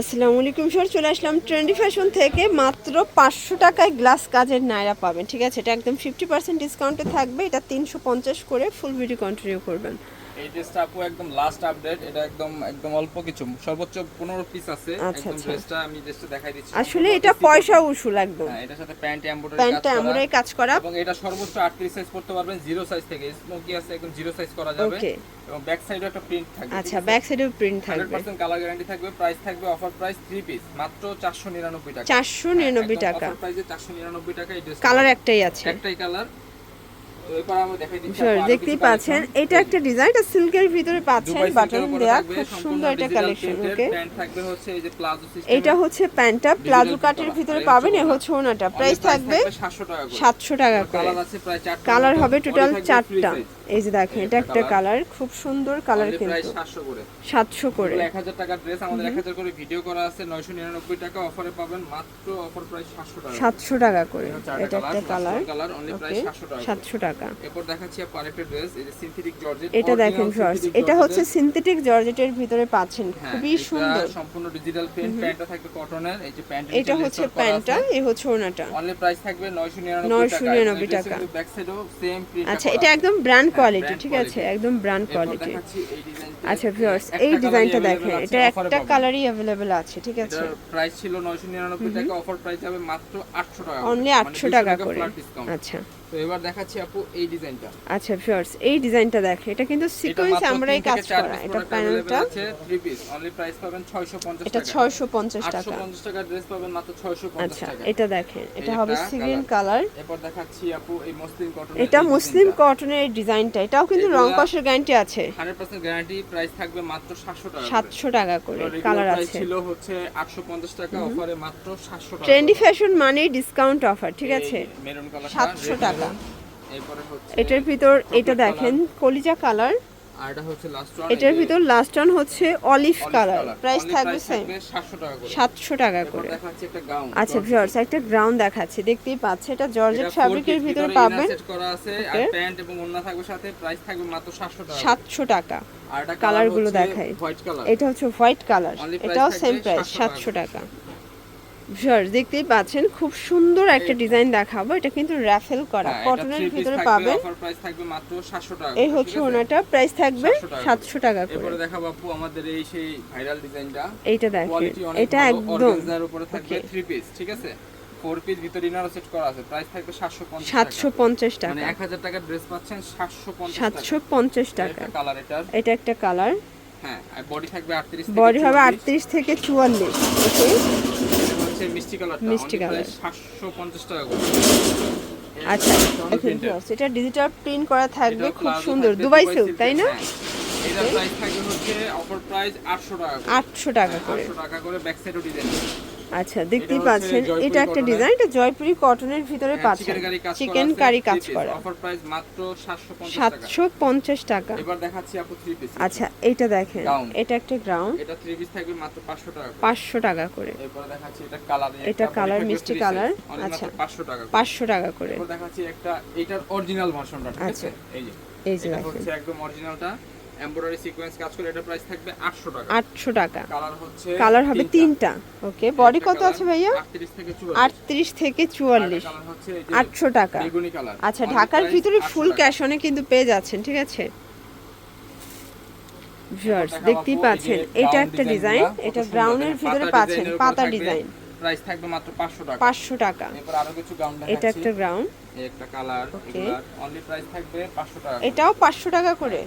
আসসালামু আলাইকুম স্যার চলে আসলাম ট্রেন্ডি ফ্যাশন থেকে। মাত্র পাঁচশো টাকায় গ্লাস কাজের নায়রা পাবেন। ঠিক আছে, এটা একদম ফিফটি পার্সেন্ট ডিসকাউন্টে থাকবে। এটা তিনশো পঞ্চাশ করে ফুল ভিডিও কন্টিনিউ করবেন। এই ড্রেসটা আপু একদম লাস্ট আপডেট এটা একদম একদম অল্প কিছু সর্বোচ্চ পনেরো পিস আছে আচ্ছা, একদম আচ্ছা। ড্রেসটা আমি ড্রেসটা দেখাই দিচ্ছি। আসলে এটা পয়সা উসুল একদম। হ্যাঁ এটার সাথে প্যান্ট এমব্রয়ডারি প্যান্টটা আমরাই কাজ করা। এবং এটা সর্বোচ্চ 38 সাইজ করতে পারবেন জিরো সাইজ থেকে। স্মোকি আছে একদম জিরো সাইজ করা যাবে. এবং ব্যাক সাইডে একটা প্রিন্ট থাকবে আচ্ছা ব্যাক সাইডেও প্রিন্ট থাকবে। 100% কালার গ্যারান্টি থাকবে প্রাইস থাকবে অফার প্রাইস 3 পিস মাত্র 499 টাকা। চারশো নিরানব্বই টাকা। অফার প্রাইসে 499 টাকা এই ড্রেস কালার একটাই আছে। একটাই কালার দেখতেই পাচ্ছেন। এটা একটা ডিজাইন এটা সিল্কের ভিতরে পাচ্ছেন বাটন থাকবে, খুব সুন্দর এটা কালেকশন ওকে এটা হচ্ছে প্যান্টটা প্লাজো কাটের ভিতরে পাবেন এ হচ্ছে ওনাটা প্রাইস থাকবে 700 টাকা করে। সাতশো টাকা করে। কালার হবে টোটাল চারটা। এই যে দেখেন এটা একটা কালার খুব সুন্দর কালার কিন্তু। 700 করে। সাতশো করে। এগুলো 1000 টাকার ড্রেস আমাদের 1000 করে ভিডিও করা আছে 999 টাকা অফারে পাবেন মাত্র অফার প্রাইস 700 টাকা সাতশো টাকা করে। এটা একটা কালার কালার অনলি প্রাইস 700 টাকা সাতশো টাকা। এরপর দেখাচ্ছি আপু আরেকটা ড্রেস এই যে সিনথেটিক জর্জেট এটা দেখেন ফার্স্ট এটা হচ্ছে সিনথেটিক জর্জেটের ভিতরে পাচ্ছেন। হ্যাঁ, খুবই সুন্দর। সম্পূর্ণ ডিজিটাল প্রিন্ট প্যান্টটা থাকবে কটনের এই যে প্যান্ট এটা হচ্ছে প্যান্টটা এই হচ্ছে ওনাটা। অনলি প্রাইস থাকবে 999 999 টাকা। ব্যাক সাইডেও সেম প্রিন্ট আচ্ছা এটা একদম ব্র্যান্ড কোয়ালিটি ঠিক আছে একদম ব্র্যান্ড কোয়ালিটি আচ্ছা ভিউয়ার্স এই ডিজাইনটা দেখেন এটা একটা কালারই অ্যাভেলেবেল আছে ঠিক আছে। প্রাইস ছিল 999 টাকা অফার প্রাইস হবে মাত্র 800 টাকা অনলি মানে আটশো টাকা করে। আচ্ছা। তো এবার দেখাচ্ছি আপু এই ডিজাইনটা। আচ্ছা ভিউয়ার্স এই ডিজাইনটা দেখেন এটা কিন্তু সিকোয়েন্স আমরাই কাজ করা এটা প্যানেলটা আছে 3 পিস অনলি প্রাইস পাবেন 650 এটা টাকা। ছয়শো পঞ্চাশ টাকা। 850 টাকা ড্রেস পাবেন মাত্র 650 আচ্ছা এটা দেখেন এটা হবে সিগ্রিন কালার এরপর দেখাচ্ছি আপু এই মসলিন কটন এটা মুসলিম কটনের ডিজাইনটা এটাও কিন্তু রং কষের গ্যারান্টি আছে। 100% গ্যারান্টি প্রাইস থাকবে মাত্র 700 টাকা করে। সাতশো টাকা করে কালার আছে। ছিল হচ্ছে 850 টাকা অফারে মাত্র 700 টাকা ট্রেন্ডি ফ্যাশন মানে ডিসকাউন্ট অফার ঠিক আছে? মেরুন কালার 700 টাকা। এরপরে হচ্ছে এটার ভিতর এটা দেখেন কলিজা কালার আর এটা হচ্ছে লাস্ট ওয়ান এটার ভিতর লাস্ট অন হচ্ছে অলিভ কালার প্রাইস থাকবে সেম 700 টাকা করে। সাতশো টাকা করে। দেখাচ্ছি একটা গাউন আচ্ছা ভিউয়ার্স একটা গ্রাউন্ড দেখাচ্ছি। দেখতেই পাচ্ছে এটা জর্জেট ফ্যাব্রিকের ভিতরে পাবেন। সেট করা আছে আর প্যান্ট এবং ওন্না থাকবে সাথে প্রাইস থাকবে মাত্র 700 টাকা সাতশো টাকা। আর এটা কালারগুলো দেখাই। এটা হচ্ছে হোয়াইট কালার এটাও সেম প্রাইস 700 সাতশো টাকা। ভিউয়ার্স দেখতেই পাচ্ছেন খুব সুন্দর একটা ডিজাইন দেখাবো। এটা কিন্তু র্যাফেল করা। হ্যাঁ, কটনের ভিতরে পাবেন। অফার প্রাইস থাকবে মাত্র 700 টাকা এই হচ্ছে ওনাটা। প্রাইস থাকবে 700 টাকা। সাতশো টাকা করে। এরপরে দেখাবো আপু আমাদের এই সেই ভাইরাল ডিজাইনটা। এইটা দেখেন এটা একদম। অর্গানজার উপরে থাকবে Okay. 3 পিস ঠিক আছে? 4 পিস ভিতরে ইনারও সেট করা আছে প্রাইস থাকবে 750 সাতশো টাকা। পঞ্চাশ মানে টাকা 1000 টাকার ড্রেস পাচ্ছেন 750 টাকা। সাতশো পঞ্চাশ টাকা। একটা কালার এটার। এটা একটা কালার হ্যাঁ বডি থাকবে 38 বডি হবে 44 আটত্রিশ থেকে চুয়াল্লিশ ওকে এটা মিষ্টি কালারটা মিষ্টি মিষ্টি কালার। 750 টাকা করে। আচ্ছা এটা ডিজিটাল প্রিন্ট করা থাকবে খুব সুন্দর দুবাই সিল্ক তাই না? এটা প্রাইস থাকবে হচ্ছে অফার প্রাইস 800 টাকা করে। আটশো টাকা করে। 800 টাকা করে ব্যাক সাইডও ডিজাইন আচ্ছা দেখতেই পাচ্ছেন এটা একটা ডিজাইন এটা জয়পুরি কটনের ভিতরে পাচ্ছেন। চিকেন কারি কাজ কারি অফার প্রাইস মাত্র 750 টাকা। এবার দেখাচ্ছি আপু 3 পিস আচ্ছা এইটা দেখেন এটা একটা গ্রাউন্ড এটা 3 পিস থাকবে মাত্র 500 টাকা করে। পাঁচশো টাকা করে। এরপর দেখাচ্ছি এটা কালার এটা colour, মিষ্টি colour, আচ্ছা। আচ্ছা 500 টাকা করে। পাঁচশো টাকা করে। এরপর দেখাচ্ছি একটা এটার অরিজিনাল ভার্সনটা ঠিক আচ্ছা। আছে? এই যে এই যে এটা দেখেন। হচ্ছে একদম অরিজিনালটা এমব্রয়ডারি সিকোয়েন্স কাজ করে এটা প্রাইস থাকবে 800 টাকা। আটশো টাকা। কালার হচ্ছে কালার হবে তিনটা। ওকে বডি কত আছে ভাইয়া? 38 থেকে 44 আটত্রিশ থেকে চুয়াল্লিশ। কালার হচ্ছে এই যে আটশো টাকা। বেগুনি কালার আচ্ছা ঢাকার ভিতরে ফুল ক্যাশ অনে কিন্তু পেয়ে যাচ্ছেন ঠিক আছে? ভিউয়ার্স দেখতেই পাচ্ছেন। এটা একটা ডিজাইন এটা সুন্দর ভিতরে পাচ্ছেন পাতা ডিজাইন প্রাইস থাকবে মাত্র 500 টাকা। পাঁচশো টাকা। এরপর আরও কিছু গাউন এটা একটা গ্রাউন্ড একটা কালার এগুলার অনলি প্রাইস থাকবে 500 টাকা এটাও পাঁচশো টাকা করে?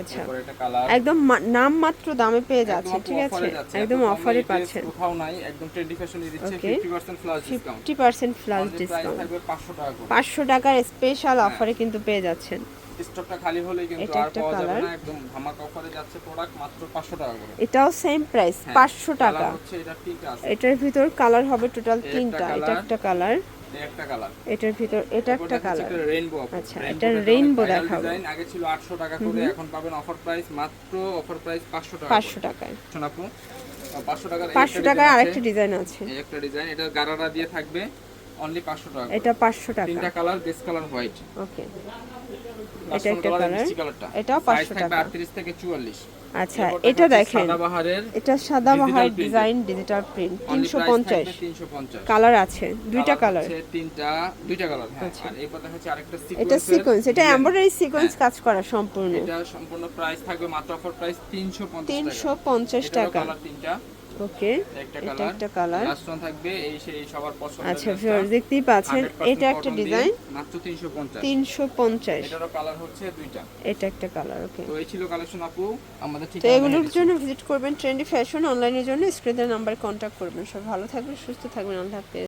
আচ্ছা। এটা কালার। একদম নাম মাত্র দামে পেয়ে যাচ্ছে ঠিক আছে? একদম অফারে পাচ্ছেন। কোথাও নাই একদম ট্রেন্ডি ফ্যাশনে দিচ্ছে 50% flash discount fifty percent flash only price discount থাকবে 500 টাকা করে। পাঁচশো টাকার স্পেশাল হ্যাঁ। অফারে কিন্তু পেয়ে যাচ্ছেন। স্টকটা খালি হলেই কিন্তু আর একটা পাওয়া যাবে না একদম ধামাকা অফারে যাচ্ছে প্রোডাক্ট মাত্র 500 টাকা করে। এটাও সেম প্রাইস হ্যাঁ, পাঁচশো colour টাকা। হচ্ছে এটা তিনটা আছে। এটার ভিতর কালার হবে টোটাল তিনটা এটা একটা একটা কালার। এটার ভিতর এটা একটা কালার। রেইনবো আচ্ছা, এটা রেইনবো দেখাবো। ডিজাইন আগে ছিল 800 টাকা করে এখন পাবেন অফার প্রাইস মাত্র অফার প্রাইস 500 টাকা পাঁচশো টাকায়। শুন আপু 500 টাকার এই পাঁচশো একটা টাকায় আরেকটা ডিজাইন আছে। এই একটা ডিজাইন এটা গারারা দিয়ে থাকবে। অনলি পাঁচশো টাকা এটা পাঁচশো টাকা। তিনটা colour base colour white okay. এটা একটা কালার এটাও সাইজ 500 টাকা। 38 থেকে 44 আচ্ছা এটা দেখেন। এটা Digital print। Design digital print only তিনশো price পঞ্চাশ। থাকবে 350 কালার আছে। দুইটা কালার হচ্ছে তিনটা দুইটা কালার হ্যাঁ। আচ্ছা। আর এরপর দেখাচ্ছি আরেকটা এটা সিকোয়েন্স সিকোয়েন্স এটা এমব্রয়ডারি সিকোয়েন্স কাজ করা সম্পূর্ণ। এটা সম্পূর্ণ প্রাইস থাকবে মাত্র অফার প্রাইস 350 তিনশো পঞ্চাশ টাকা। কালার তিনটা। ওকে এটা একটা কালার লাস্ট ওয়ান থাকবে এই সেই সবার পছন্দ আচ্ছা দেখতেই পাচ্ছেন এটা একটা ডিজাইন মাত্র 350 তিনশো পঞ্চাশ। এটারও কালার হচ্ছে দুইটা। এটা একটা কালার ওকে তো এই ছিল কালেকশন আপু আমাদের ঠিক তো এগুলোর জন্য ভিজিট করবেন ট্রেন্ডি ফ্যাশন অনলাইনের জন্য স্ক্রিনের নাম্বারে কন্ট্যাক্ট করবেন। সব ভালো থাকবেন সুস্থ থাকবেন আল্লাহ হাফেজ।